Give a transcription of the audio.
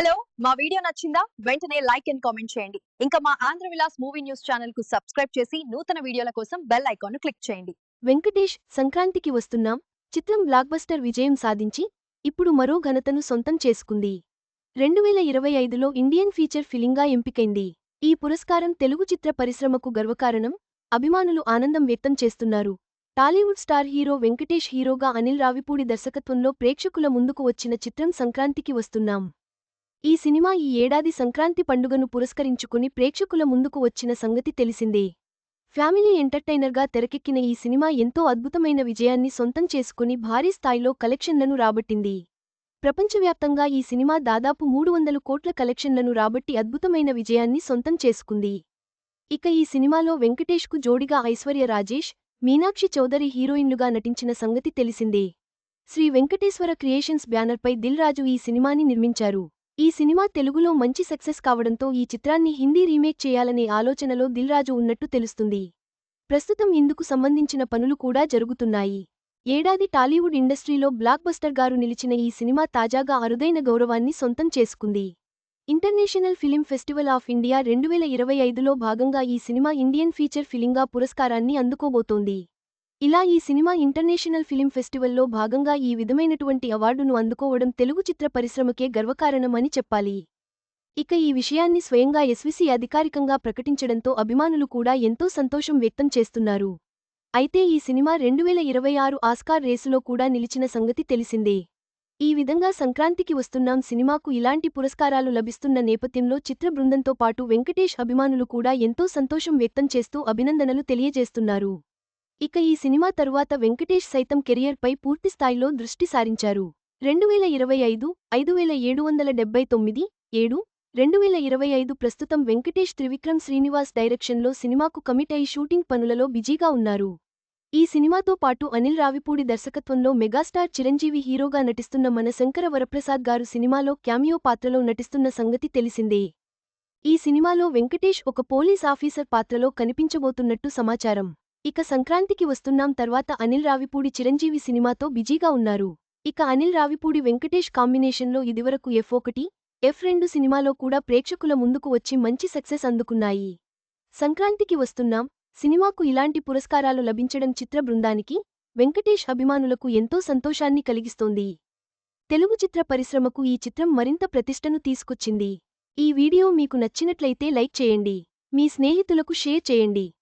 Hello మా video నచ్చిందా? వెంటనే లైక్ అండ్ కామెంట్ చేయండి. ఇంకా మా ఆంధ్ర విలాస్ మూవీ న్యూస్ ఛానల్కు సబ్స్క్రైబ్ చేసి నూతన వీడియోల కోసం బెల్ ఐకాన్ క్లిక్ చేయండి. వెంకటేష్ సంక్రాంతికి వస్తున్నాం. చిత్రం బ్లాక్ బస్టర్ విజయం సాధించి ఇప్పుడు మరో ఘనతను సొంతం చేసుకుంది. రెండు వేల ఇరవై ఐదులో ఇండియన్ ఫీచర్ ఫిలింగా ఎంపికైంది. ఈ పురస్కారం తెలుగు చిత్ర పరిశ్రమకు గర్వకారణం అభిమానులు ఆనందం వ్యక్తం చేస్తున్నారు. టాలీవుడ్ స్టార్ హీరో వెంకటేష్ హీరోగా అనిల్ రావిపూడి దర్శకత్వంలో ప్రేక్షకుల ముందుకు వచ్చిన చిత్రం సంక్రాంతికి వస్తున్నాం. ఈ సినిమా ఈ ఏడాది సంక్రాంతి పండుగను పురస్కరించుకుని ప్రేక్షకుల ముందుకు వచ్చిన సంగతి తెలిసిందే. ఫ్యామిలీ ఎంటర్టైనర్గా తెరకెక్కిన ఈ సినిమా ఎంతో అద్భుతమైన విజయాన్ని సొంతం చేసుకుని భారీ స్థాయిలో కలెక్షన్లను రాబట్టింది. ప్రపంచవ్యాప్తంగా ఈ సినిమా దాదాపు మూడు వందల కోట్ల కలెక్షన్లను రాబట్టి అద్భుతమైన విజయాన్ని సొంతం చేసుకుంది. ఇక ఈ సినిమాలో వెంకటేష్కు జోడిగా ఐశ్వర్య రాజేష్ మీనాక్షి చౌదరి హీరోయిన్లుగా నటించిన సంగతి తెలిసిందే. శ్రీ వెంకటేశ్వర క్రియేషన్స్ బ్యానర్పై దిల్ రాజు ఈ సినిమాని నిర్మించారు. ఈ సినిమా తెలుగులో మంచి సక్సెస్ కావడంతో ఈ చిత్రాన్ని హిందీ రీమేక్ చేయాలనే ఆలోచనలో దిల్ రాజు ఉన్నట్టు తెలుస్తుంది. ప్రస్తుతం ఇందుకు సంబంధించిన పనులు కూడా జరుగుతున్నాయి. ఏడాది టాలీవుడ్ ఇండస్ట్రీలో బ్లాక్ బస్టర్ గారు నిలిచిన ఈ సినిమా తాజాగా అరుదైన గౌరవాన్ని సొంతం చేసుకుంది. International Film Festival of India రెండు వేల ఇరవై ఐదులో భాగంగా ఈ సినిమా ఇండియన్ ఫీచర్ ఫిలింగా పురస్కారాన్ని అందుకోబోతోంది. ఇలా ఈ సినిమా ఇంటర్నేషనల్ ఫిలిం ఫెస్టివల్లో భాగంగా ఈ విధమైనటువంటి అవార్డును అందుకోవడం తెలుగు చిత్ర పరిశ్రమకే గర్వకారణమని చెప్పాలి. ఇక ఈ విషయాన్ని స్వయంగా ఎస్విసి అధికారికంగా ప్రకటించడంతో అభిమానులు కూడా ఎంతో సంతోషం వ్యక్తం చేస్తున్నారు. అయితే ఈ సినిమా రెండువేల ఇరవై ఆరు ఆస్కార్ రేసులో కూడా నిలిచిన సంగతి తెలిసిందే. ఈ విధంగా సంక్రాంతికి వస్తున్నాం సినిమాకు ఇలాంటి పురస్కారాలు లభిస్తున్న నేపథ్యంలో చిత్ర బృందంతో పాటు వెంకటేష్ అభిమానులు కూడా ఎంతో సంతోషం వ్యక్తం చేస్తూ అభినందనలు తెలియజేస్తున్నారు. ఇక ఈ సినిమా తరువాత వెంకటేష్ సైతం కెరియర్పై పూర్తిస్థాయిలో దృష్టి సారించారు. రెండువేల ఇరవై ఐదు ఐదు వేల ఏడు వందల డెబ్బై తొమ్మిది ఏడు రెండువేల ఇరవై ఐదు ప్రస్తుతం వెంకటేష్ త్రివిక్రమ్ శ్రీనివాస్ డైరెక్షన్లో సినిమాకు కమిట్ అయి షూటింగ్ పనులలో బిజీగా ఉన్నారు. ఈ సినిమాతో పాటు అనిల్ రావిపూడి దర్శకత్వంలో మెగాస్టార్ చిరంజీవి హీరోగా నటిస్తున్న మన శంకర వరప్రసాద్ గారు సినిమాలో క్యామియో పాత్రలో నటిస్తున్న సంగతి తెలిసిందే. ఈ సినిమాలో వెంకటేష్ ఒక పోలీస్ ఆఫీసర్ పాత్రలో కనిపించబోతున్నట్టు సమాచారం. ఇక సంక్రాంతికి వస్తున్నాం తర్వాత అనిల్ రావిపూడి చిరంజీవి సినిమాతో బిజీగా ఉన్నారు. ఇక అనిల్ రావిపూడి వెంకటేష్ కాంబినేషన్లో ఇదివరకు ఎఫ్ ఒకటి ఎఫ్ రెండు సినిమాలో కూడా ప్రేక్షకుల ముందుకు వచ్చి మంచి సక్సెస్ అందుకున్నాయి. సంక్రాంతికి వస్తున్నాం సినిమాకు ఇలాంటి పురస్కారాలు లభించడం చిత్ర బృందానికి వెంకటేష్ అభిమానులకు ఎంతో సంతోషాన్ని కలిగిస్తోంది. తెలుగు చిత్ర పరిశ్రమకు ఈ చిత్రం మరింత ప్రతిష్టను తీసుకొచ్చింది. ఈ వీడియో మీకు నచ్చినట్లయితే లైక్ చేయండి. మీ స్నేహితులకు షేర్ చేయండి.